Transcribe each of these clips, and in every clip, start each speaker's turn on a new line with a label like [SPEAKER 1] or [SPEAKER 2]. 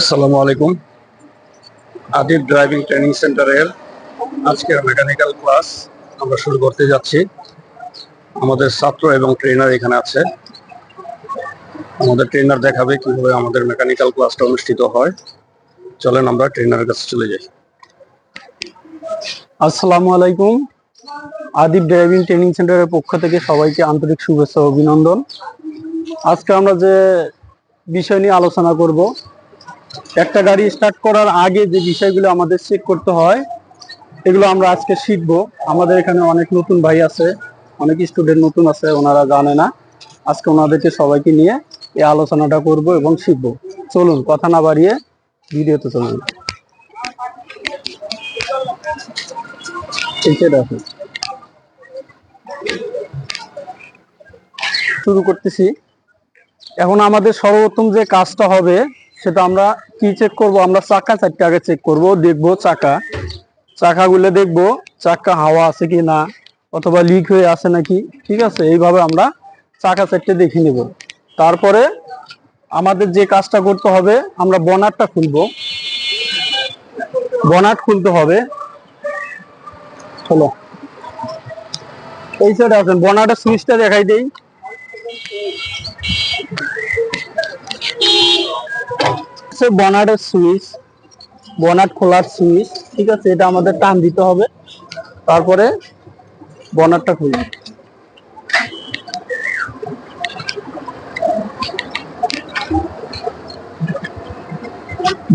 [SPEAKER 1] আসসালামু আলাইকুম। Adib driving training সেন্টারের আজকের মেকানিক্যাল ক্লাস আমরা শুরু করতে যাচ্ছি। আমাদের ছাত্র এবং ট্রেনার এখানে আছে। আমাদের ট্রেনার দেখাবে কীভাবে আমাদের মেকানিক্যাল ক্লাসটা অনুষ্ঠিত হয়। চলেন আমরা ট্রেনারের কাছে চলে যাই। আসসালামু আলাইকুম। আদিব ড্রাইভিং ট্রেনিং সেন্টারের পক্ষ থেকে সবাইকে আন্তরিক শুভেচ্ছা অভিনন্দন। আজকে আমরা যে বিষয় নিয়ে আলোচনা করব একটা গাড়ি স্টার্ট করার আগে যে বিষয়গুলো আমাদের চেক করতে হয়, এগুলো আমরা আজকে শিখব। আমাদের এখানে অনেক নতুন ভাই আছে, অনেক স্টুডেন্ট নতুন আছে, ওনারা জানে না। আজকে ওনাদেরকে সবাইকে নিয়ে এই আলোচনাটা করব এবং শিখব। চলুন, কথা না বাড়িয়ে ভিডিওতে চলুন। শুরু করতেছি। এখন আমাদের সর্বপ্রথম যে কাজটা হবে সেটা আমরা কি চেক করব? আমরা চাকা চারটে আগে চেক করব, দেখব চাকা। চাকাগুলো দেখব, চাকা হাওয়া আছে কি না, অথবা লিক হয়ে আছে নাকি, ঠিক আছে? এইভাবে আমরা চাকা চারটে দেখে নেব। তারপরে আমাদের যে কাজটা করতে হবে, আমরা বনাটটা খুলবো। বনাট খুলতে হবে। চলো। এই সাইডে আছেন বনাটের সুইচটা দেখাই দেই। বনাটের সুইচ বনাট খোলার সুইচ ঠিক আছে, এটা আমাদের টান দিতে হবে। তারপরে বনাটটা খুলবে।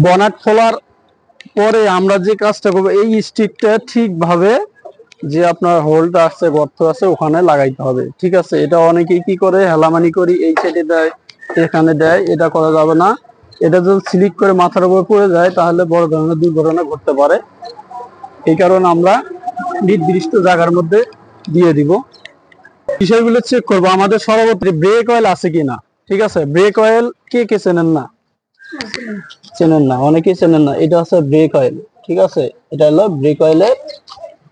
[SPEAKER 1] বনাট খোলার পরে আমরা যে কাজটা করব, এই স্টিকটা ঠিকভাবে যে আপনার হোল্ড আছে গর্ত আছে, ওখানে লাগাইতে হবে। ঠিক আছে? এটা অনেকেই কি করে? হেলামানি করি, এই সাইডে দেয়, এখানে দেয়, এটা করা যাবে না। এটা যদি স্লিপ করে মাথার উপর পড়ে যায়, তাহলে বড় ধরনের দুর্ঘটনা ঘটতে পারে। এই কারণে আমরা নির্দিষ্ট জায়গার মধ্যে দিয়ে দিব। বিষয়গুলো চেক করব, আমাদের সর্বত্র ব্রেক অয়েল আছে কিনা? ঠিক আছে? ব্রেক অয়েল কে কে চেনেন না? চেনেন না, অনেকেই চেনেন না। এটা হচ্ছে ব্রেক অয়েল ঠিক আছে? এটা হলো ব্রেক অয়েলের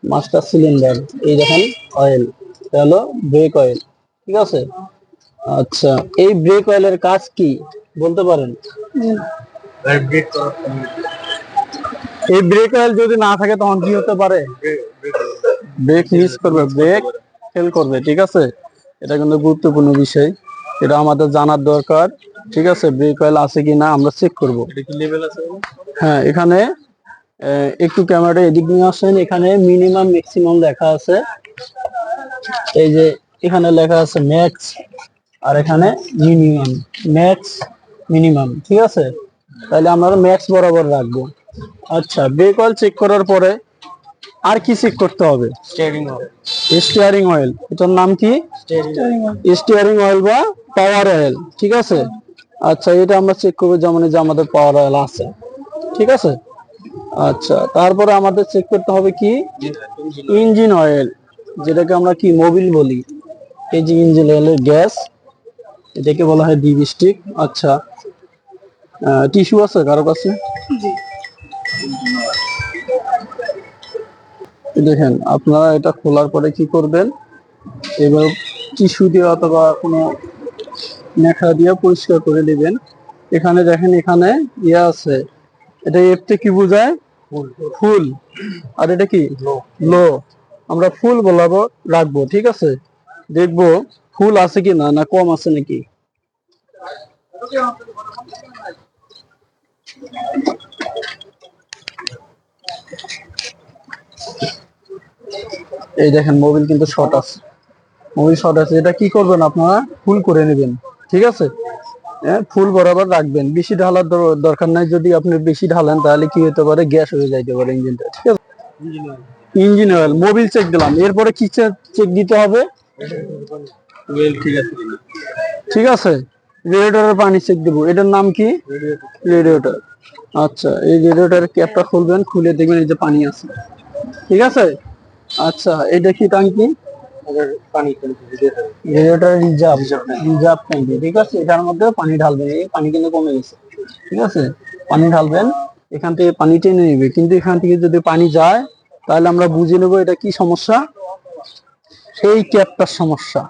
[SPEAKER 1] মাস্টার সিলিন্ডার এই দেখেন অয়েল এটা হলো ব্রেক অয়েল ঠিক আছে? আচ্ছা এই ব্রেক অয়েলের কাজ কি? বলতে পারেন? এই ব্রেক অয়েল যদি না থাকে তখন কি হতে পারে? ব্রেক মিস করবে ব্রেক ফেল করবে ঠিক আছে? এটা কিন্তু গুরুত্বপূর্ণ বিষয় এটা আমাদের জানার দরকার ঠিক আছে? ব্রেক অয়েল আছে কি না আমরা চেক করব। হ্যাঁ এখানে একটু ক্যামেরাটা এদিক নিয়ে আসেন এখানে মিনিমাম ম্যাক্সিমাম লেখা আছে। এই যে এখানে লেখা আছে ম্যাক্স আর এখানে মিনিমাম ম্যাক্স মিনিমাম ঠিক আছে? তাহলে আমরা ম্যাক্স বরাবর রাখব। আচ্ছা ব্রেক অয়েল চেক করার পরে আর কি চেক করতে হবে? স্টিয়ারিং অয়েল স্টিয়ারিং অয়েল এটার নাম কি? স্টিয়ারিং অয়েল বা পাওয়ার অয়েল ঠিক আছে? আচ্ছা এটা আমরা চেক করব যেমন যে আমাদের পাওয়ার অয়েল আছে ঠিক আছে? আচ্ছা তারপরে আমাদের চেক করতে হবে কি? ইঞ্জিন অয়েল যেটাকে আমরা কি মোবিল বলি। এই যে ইঞ্জিন অয়েলের গ্যাস এটাকে বলা হয় ডিপ স্টিক আচ্ছা টিস্যু আছে কারও কাছে? দেখেন আপনারা এটা খোলার পরে কি করবেন? এবার টিস্যু দিয়ে অথবা কোনো নেখা দিয়ে পরিষ্কার করে নেবেন। এখানে দেখেন এখানে ইয়ে আছে। এটা এফতে কি বোঝায় ফুল। আর এটা কি? লো। আমরা ফুল বলাবো রাখব ঠিক আছে? দেখব ফুল আছে কি না না কম আছে নাকি? এই দেখেন মোবিল কিন্তু শর্ট আছে। মোবিল শর্ট আছে। এটা কি করবেন আপনারা? ফুল করে নেবেন ঠিক আছে? হ্যাঁ ফুল বরাবর রাখবেন। বেশি ঢালার দরকার নাই। যদি আপনি বেশি ঢালেন তাহলে কি হতে পারে? গ্যাস হয়ে যাইতে পারে ইঞ্জিনটা ঠিক আছে? ইঞ্জিন অয়েল মোবিল চেক দিলাম। এরপরে কি চেক দিতে হবে? ঠিক আছে? রেডিয়েটরের পানি চেক দেবো। এটার নাম কি? রেডিয়েটর। আচ্ছা এই রেডিয়েটরের ক্যাপটা খুলবেন খুলে দেখবেন এই যে পানি আছে। ঠিক আছে? আচ্ছা এটা কি ট্যাঙ্কি? রেডিয়েটর রিজার্ভ রিজার্ভ ট্যাঙ্কি ঠিক আছে? এটার মধ্যে পানি ঢালবেন এই পানি কিন্তু কমে গেছে ঠিক আছে? পানি ঢালবেন এখান থেকে পানি টেনে নেবে। কিন্তু এখান থেকে যদি পানি যায় তাহলে আমরা বুঝে নেব এটা কি সমস্যা? এই ক্যাপটার সমস্যা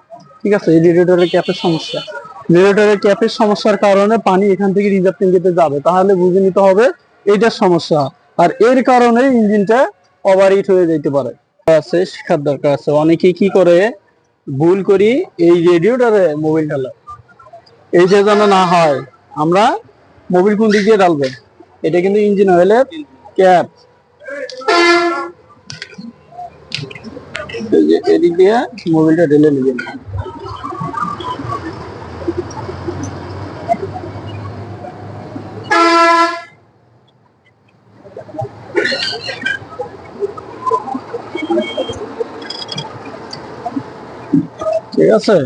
[SPEAKER 1] ঠিক আছে? এই রেডিয়েটরের ক্যাপের সমস্যা। রেডিয়েটরের ক্যাপের সমস্যার কারণে পানি এখান থেকে রিজার্ভ ট্যাঙ্কিতে যাবে। তাহলে বুঝে নিতে হবে এইটার সমস্যা। আর এর কারণে ইঞ্জিনটা ওভারহিট হয়ে যেতে পারে। আছে, শেখার দরকার আছে। অনেকে কি করে, ভুল করি, এই রেডিওটারে মোবিল ঢালা এই যে যেন না হয়, আমরা মোবিল কোন দিক দিয়ে ঢালবো। এটা কিন্তু ইঞ্জিন অয়েলের ক্যাপ এদিক দিয়ে মোবিলটা ঢেলে নেবেন ঠিক আছে।